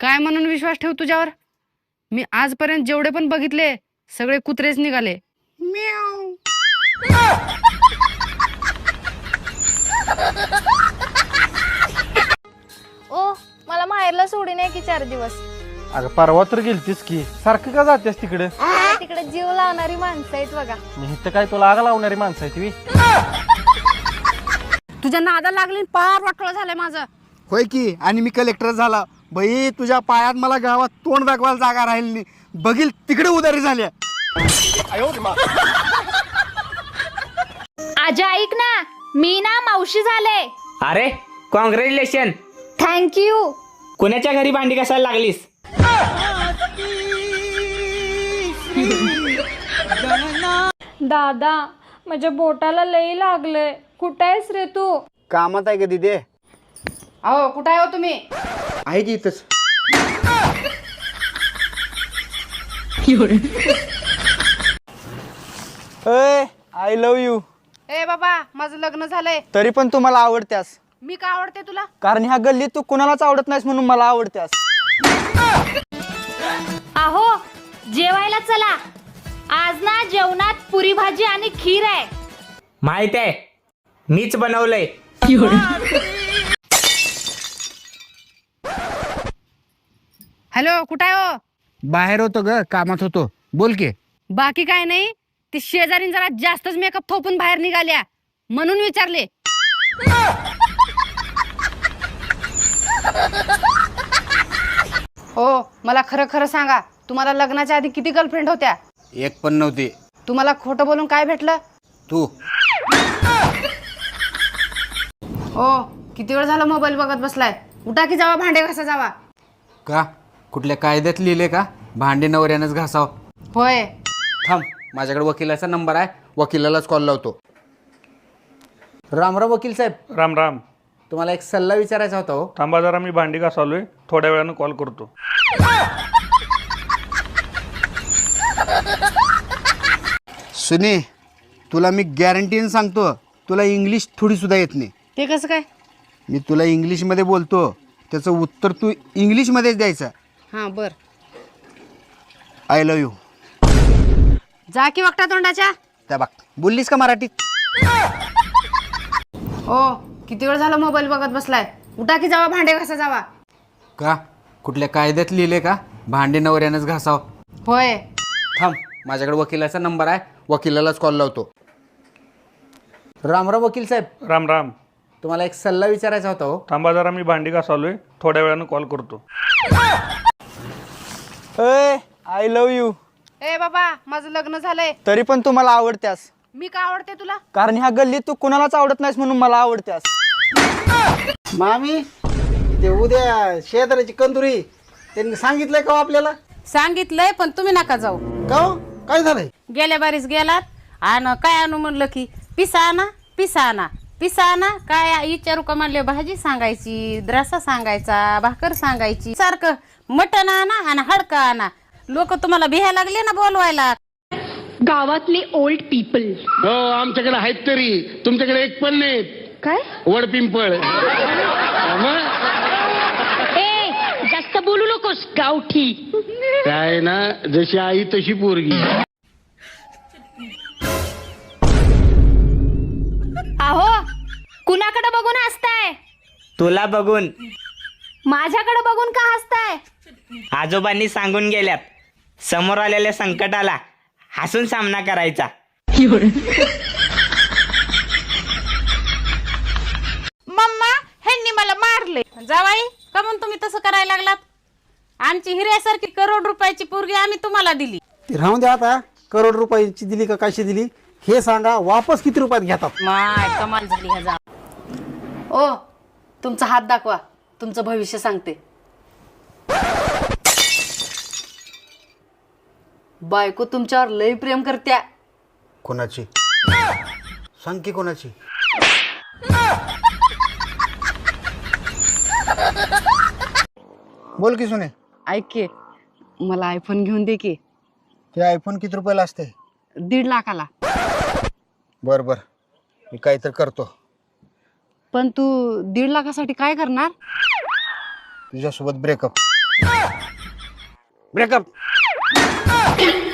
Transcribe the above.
काय म्हणून विश्वास ठेव तुझ्यावर? मी आजपर्यंत जेवढे पण बघितले सगळे कुत्रेच निघाले. ओ मला माहेरला सोडी नाही की चार दिवस. अगं परवा तर गेलतीस की. सारखं का जातेस तिकडे? तिकडे जीव लावणारी माणसं आहेत बघा. मी इथं काय तुला आग लावणारी माणसं आहे ती तुझ्या नादा लागली पार वाटलं झालंय माझं. होय की? आणि मी कलेक्टर झाला. बाई तुझ्या पायात मला गावात तोंड दाखवायला जागा राहिली नाही. बघील तिकडे उदारी झाल्या आजा ऐक ना मी ना मावशी झाले. अरे कॉंग्रॅच्युलेशन थँक्यू कुणाच्या घरी भांडी कसायला लागलीस? दादा माझ्या बोटाला लई लागलंय. कुठं आहेस रे तू? कामात आहे का दिदे? अहो कुठं आहे हो तुम्ही? आहे की इथंच? आय लव यू ए बाबा माझं लग्न झालंय. तरी पण तू मला आवडत्यास. मी का आवडते तुला? कारण ह्या गल्लीत तू कुणालाच आवडत नाहीस म्हणून मला आवडत्यास. आहो जेवायला चला. आज ना जेवणात पुरी भाजी आणि खीर आहे. माहीत आहे. मीच बनवलंय. हॅलो कुठं आहे हो? बाहेर होतो ग कामात होतो. बोल की. बाकी काय नाही ती शेजारीन जरा जास्तच मेकअप थोपून बाहेर निघाल्या. म्हणून विचारले. हो मला खरं खरं सांगा तुम्हाला लग्नाच्या आधी किती गर्लफ्रेंड होत्या? एक पण नव्हती. तुम्हाला खोटं बोलून काय भेटलं? तू. हो किती वेळ झाला मोबाईल बघत बसलाय? उठा की जावा भांडे घासा जावा. का? कुठल्या कायद्यात लिहिले का? भांडे नवऱ्यानंच घासाव. होय. थांब माझ्याकडे वकिलाचा नंबर आहे. वकिलालाच कॉल लावतो. रामराव वकील साहेब. राम राम. तुम्हाला एक सल्ला विचारायचा होता हो. थांबा जरा मी भांडी घासालोय. थोड्या वेळानं कॉल करतो. सुने तुला मी गॅरंटीन सांगतो तुला इंग्लिश थोडी सुद्धा येत नाही. ते कसं काय? मी तुला इंग्लिशमध्ये बोलतो त्याचं उत्तर तू इंग्लिशमध्येच द्यायचं. हां बर. आय लव यू जा की वक्ता तोंडाच्या. त्या बाग बोललीस का मराठीत? हो किती वेळ झाला मोबाईल बघत बसलाय? उठा की जावा भांडे घासा जावा. का? कुठल्या कायद्यात लिहिले का? भांडे नवऱ्यानंच घासाव. होय. थांब माझ्याकडे वकिलाचा नंबर आहे. वकिलालाच कॉल लावतो. रामराव वकील साहेब. राम राम. तुम्हाला एक सल्ला विचारायचा होता हो. थांबा जरा मी भांडी घासालोय. थोड्या वेळानं कॉल करतो. आय लव यू ए बाबा माझं लग्न झालंय. तरी पण तू मला आवडत्यास. मी का आवडते तुला? कारण ह्या गल्लीत तू कुणालाच आवडत नाहीस म्हणून मला आवडत्यास. मामी ते उद्या शेजाऱ्याची कंदुरी. त्यांनी सांगितलंय का हो आपल्याला? सांगितलंय पण तुम्ही नका जाऊ. का हो? काय झालंय? गेल्या बारीस गेलात आणि काय आणू म्हणलं की पिसा आणा पिसा आणा पिसा आणा काय विचारू का म्हणले भाजी सांगायची रसा सांगायचा भाकर सांगायची सारखं मटण आणा आणि हडका आणा. लोक तुम्हाला बिहायला लागले ना बोलवायला. गावातले ओल्ड पीपल हो आमच्याकडे आहेत तरी. तुमच्याकडे एक पण नाही. काय? वडपिंपळ मग? ए जास्त बोलू नकोस गावठी. काय ना जशी आई तशी पोरगी. आहो कुणाकडे बघून हसताय? तुला बघून. माझ्याकडे बघून का हसताय? आजोबांनी सांगून गेल्यात. समोर आलेल्या संकटाला हसून सामना करायचा. मम्मा ह्यांनी मला मारले. जावाई का म्हणून तुम्ही तसं करायला लागलात? आमची हिऱ्यासारखी करोड रुपयाची पोरगी आम्ही तुम्हाला दिली. ती राहून द्या आता. करोड रुपयाची दिली का कशी दिली? हे सांगा वापस किती रुपयात घेतात? माय कमाल झाली ह्या जा ओ तुमचा हात दाखवा. तुमचं भविष्य सांगते. बायको तुमच्यावर लय प्रेम करत्या. कोणाची? सांग की कोणाची? बोल की सुने. ऐक की मला आयफोन घेऊन दे की. ते आयफोन किती रुपयाला असते दीड लाखाला. बर बर. मी काहीतरी करतो. पण तू दीड लाखासाठी काय करणार? तुझ्यासोबत ब्रेकअप ब्रेकअप Fuck